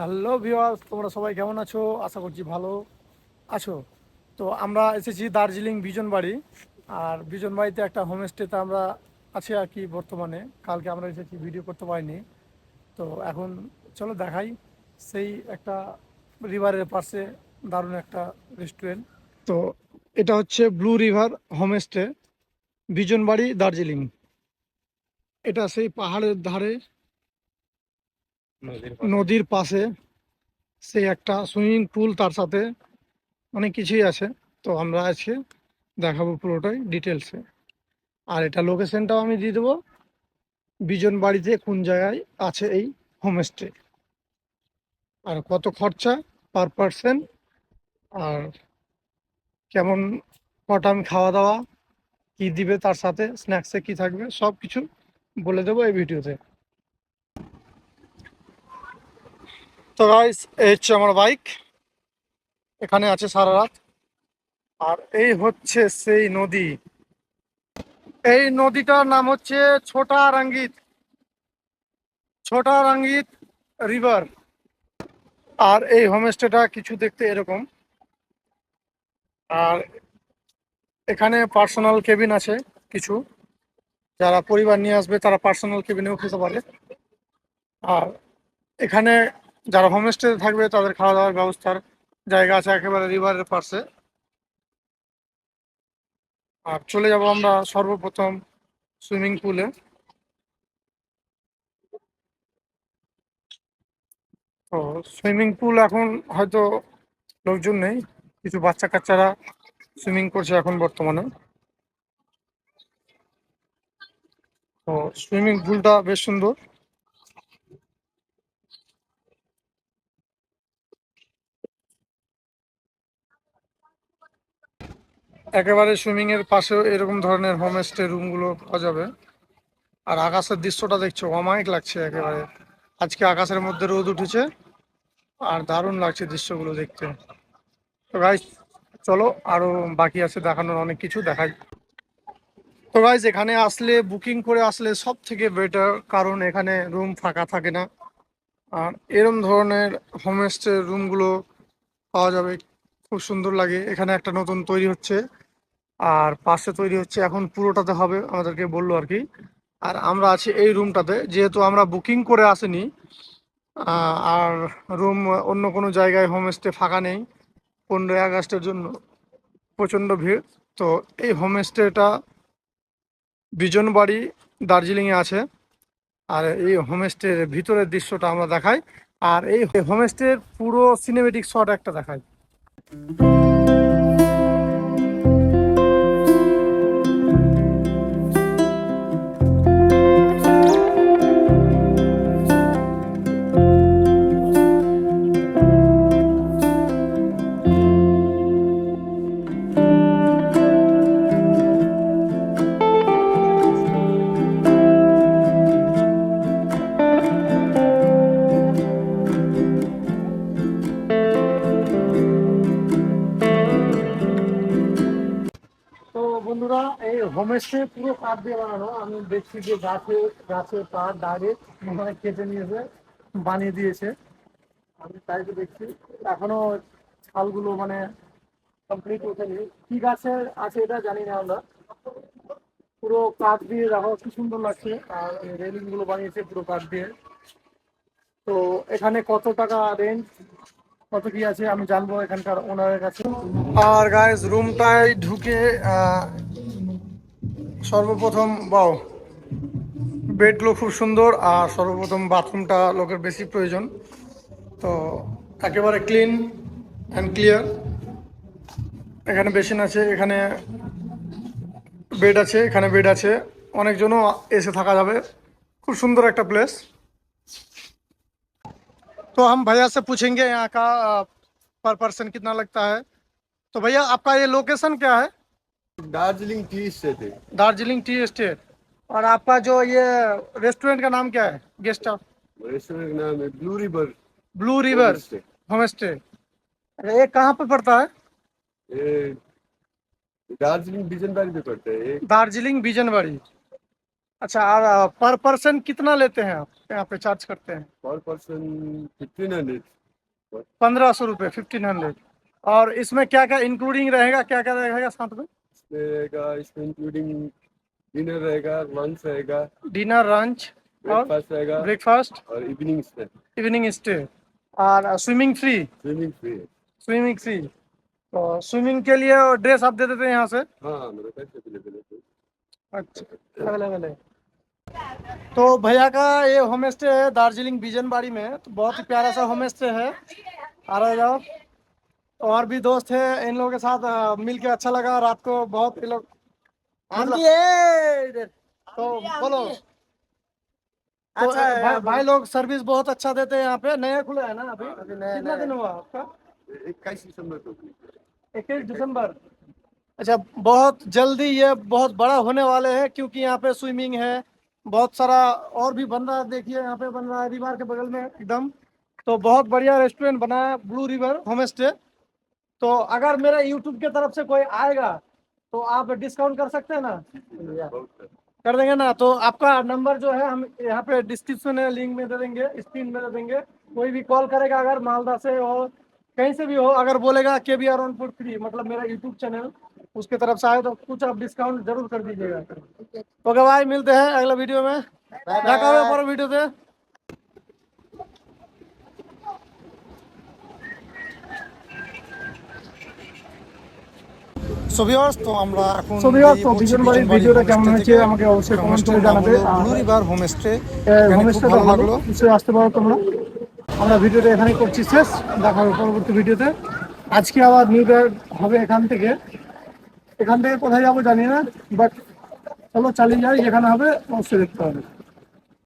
Hello viewers তোমরা সবাই কেমন আছো? আশা করছি ভালো আছো। তো আমরা এসেছি দার্জিলিং বিজন বাড়ি, আর বিজন বাড়িতে একটা হোমস্টেতে আমরা আছি আর কি বর্তমানে। কালকে আমরা এসেছি ভিডিও করতে পারিনি। তো এখন চলো দেখাই, সেই একটা রিভারের পাশে দারুণ একটা রেস্টুরেন্ট তো এটা হচ্ছে ব্লু রিভার হোমস্টে বিজন বাড়ি দার্জিলিং। এটা সেই পাহাড়ের ধারে নদীর পাশে। সেই একটা সুইমিং পুল তার সাথে অনেক কিছুই আছে। তো আমরা আজকে দেখাবো পুরোটাই ডিটেলসে আর এটা লোকেশনটাও আমি দিয়ে দেবো। বিজন বাড়িতে কোন জায়গায় আছে এই হোমস্টে আর কত খরচা পার পার্সন? আর কেমন কটাম খাওয়া দাওয়া কি দিবে তার সাথে? স্ন্যাক্সে কি থাকবে? সব কিছু বলে দেবো এই ভিডিওতে। তো গাইস এই হচ্ছে আমার বাইক এখানে আছে সারা রাত। আর এই হচ্ছে সেই নদী। এই নদীটার নাম হচ্ছে ছোটা রঙ্গিত ছোটা রঙ্গিত রিভার আর এই হোমস্টেটা কিছু দেখতে এরকম। আর এখানে পার্সোনাল কেবিন আছে কিছু। যারা পরিবার নিয়ে আসবে তারা পার্সোনাল কেবিনেও খেতে পারে। আর এখানে যারা হোমস্টে থাকবে তাদের খাওয়া দাওয়ার ব্যবস্থার জায়গা আছে একেবারে রিভারের পাশে। আর চলে যাব আমরা সর্বপ্রথম সুইমিং পুলে তো সুইমিং পুল এখন হয়তো লোকজন নেই, কিছু বাচ্চা কাচ্চারা সুইমিং করছে এখন বর্তমানে। তো সুইমিং পুলটা বেশ সুন্দর। একেবারে সুইমিং এর পাশেও এরকম ধরনের হোমস্টে রুমগুলো পাওয়া যাবে। আর আকাশের দৃশ্যটা দেখছ, অমায়িক লাগছে একেবারে। আজকে আকাশের মধ্যে রোদ উঠেছে, আর দারুণ লাগছে দৃশ্যগুলো দেখতে। তো গাইজ চলো আরও বাকি আছে দেখানোর অনেক কিছু দেখাই। তো গাইজ এখানে আসলে বুকিং করে আসলে সব থেকে বেটার কারণ এখানে রুম ফাঁকা থাকে না। আর এরম ধরনের হোমস্টে রুমগুলো পাওয়া যাবে, খুব সুন্দর লাগে। এখানে একটা নতুন তৈরি হচ্ছে। আর পাশে তৈরি হচ্ছে এখন পুরোটাতে হবে, আমাদেরকে বলল আর কি। আর আমরা আছি এই রুমটাতে, যেহেতু আমরা বুকিং করে আসিনি আর রুম অন্য কোনো জায়গায় হোমস্টে ফাঁকা নেই, পনেরোই আগস্টের জন্য প্রচণ্ড ভিড়। তো এই হোমস্টেটা বিজন বাড়ি দার্জিলিংয়ে আছে, আর এই হোমস্টের ভিতরের দৃশ্যটা আমরা দেখাই, আর এই হোমস্টের পুরো সিনেমেটিক শট একটা দেখাই। বন্ধুরা, এই হোমস্টে পুরো কাঠ দিয়ে বানানো। আমি দেখছি যে গাছে গাছে কাঠ ডাইরেক্ট মানে কেটে নিয়েছে, বানিয়ে দিয়েছে। আমি তাই তো দেখছি। এখনও ছালগুলো মানে কমপ্লিট ওঠেনি। কি গাছের আছে এটা জানি না আমরা। পুরো কাঠ দিয়ে দেখো কি সুন্দর লাগছে। আর রেলিংগুলো বানিয়েছে পুরো কাঠ দিয়ে। তো এখানে কত টাকা রেঞ্জ কত কি আছে আমি জানব এখানকার ওনারের কাছে। আর গাইস রুমটায় ঢুকে সর্বপ্রথম বাও বেডগুলো খুব সুন্দর। আর সর্বপ্রথম বাথরুমটা লোকের বেশি প্রয়োজন। তো একেবারে ক্লিন অ্যান্ড ক্লিয়ার এখানে বেসিন আছে এখানে বেড আছে এখানে বেড আছে অনেকজনও এসে থাকা যাবে খুব সুন্দর একটা প্লেস तो हम भैया से पूछेंगे यहाँ का पर पर्सन कितना लगता है तो भैया आपका ये लोकेशन क्या है दार्जिलिंग टी स्टेट है दार्जिलिंग टी एस्टेट और आपका जो ये रेस्टोरेंट का नाम क्या है गेस्ट हाउस रेस्टोरेंट का नाम है blue river blue river. Home stay ये कहाँ पे पड़ता है? ये दार्जिलिंग बिजनबारी पे पड़ता है दार्जिलिंग बिजनबाड़ी। अच्छा और पर पर्सन कितना लेते हैं आप? यहाँ पे चार्ज करते हैं। पर पर्सन फिफ्टीन हंड्रेड पंद्रह सौ रुपये फिफ्टीन हंड्रेड और इसमें क्या क्या इंक्लूडिंग रहेगा? क्या क्या रहेगा साथ में? इसमें रहेगा इसमें इंक्लूडिंग डिनर रहेगा लंच रहेगा। डिनर लंच और ब्रेकफास्ट रहेगा। ब्रेकफास्ट और इवनिंग स्टे इवनिंग स्टे और swimming free swimming free swimming free तो स्विमिंग के लिए ड्रेस आप दे देते हैं यहाँ से? हाँ मेरे पास अवेलेबल है। अच्छा अवेलेबल है। तो भैया का ये होम स्टे है दार्जिलिंग बिजनबाड़ी में। तो बहुत ही प्यारा सा होम स्टे है। आ रहे जाओ। और भी दोस्त है इन लोगों के साथ मिल के अच्छा लगा। रात को बहुत लोग मतलब- तो बोलो। तो अच्छा है, भाई, लोग सर्विस बहुत अच्छा देते हैं यहाँ पे। नया खुला है ना अभी? अभी कितना दिन हुआ आपका? इक्कीस दिसंबर को। इक्कीस दिसंबर। अच्छा बहुत जल्दी ये बहुत बड़ा होने वाले हैं क्योंकि यहाँ पे स्विमिंग है। बहुत सारा और भी बन रहा है देखिए यहाँ पे बन रहा है रिवर के बगल में एकदम। तो बहुत बढ़िया रेस्टोरेंट बना है ब्लू रिवर होम स्टे तो अगर मेरे यूट्यूब के तरफ़ से कोई आएगा तो आप डिस्काउंट कर सकते हैं ना? कर देंगे ना तो आपका नंबर जो है हम यहाँ पे डिस्क्रिप्शन लिंक में दे देंगे स्क्रीन में दे देंगे। कोई भी कॉल करेगा अगर मालदा से हो कहीं से भी हो अगर बोलेगा के B R one four three मतलब मेरा यूट्यूब चैनल उसके तरफ़ से आए तो कुछ आप डिस्काउंट ज़रूर कर दीजिएगा। ओके भाई मिलते हैं अगला वीडियो में। वीडियो से সোভিয়ার্স তো আমরা এখন So তো বিজন বাড়ির ভিডিওটা কেমন হয়েছে আমাকে অবশ্যই করে জানাবে। হোমস্টে ভালো লাগল। নিশ্চয়ই আসতে পারো তোমরা। আমরা ভিডিওটা এখানে করছি শেষ। দেখা হবে পরবর্তী ভিডিওতে। আজকে আবার নিউ হবে এখান থেকে। এখান থেকে কোথায় যাব জানি না বাট চলো চালিয়ে যাই যেখানে হবে অবশ্যই দেখতে হবে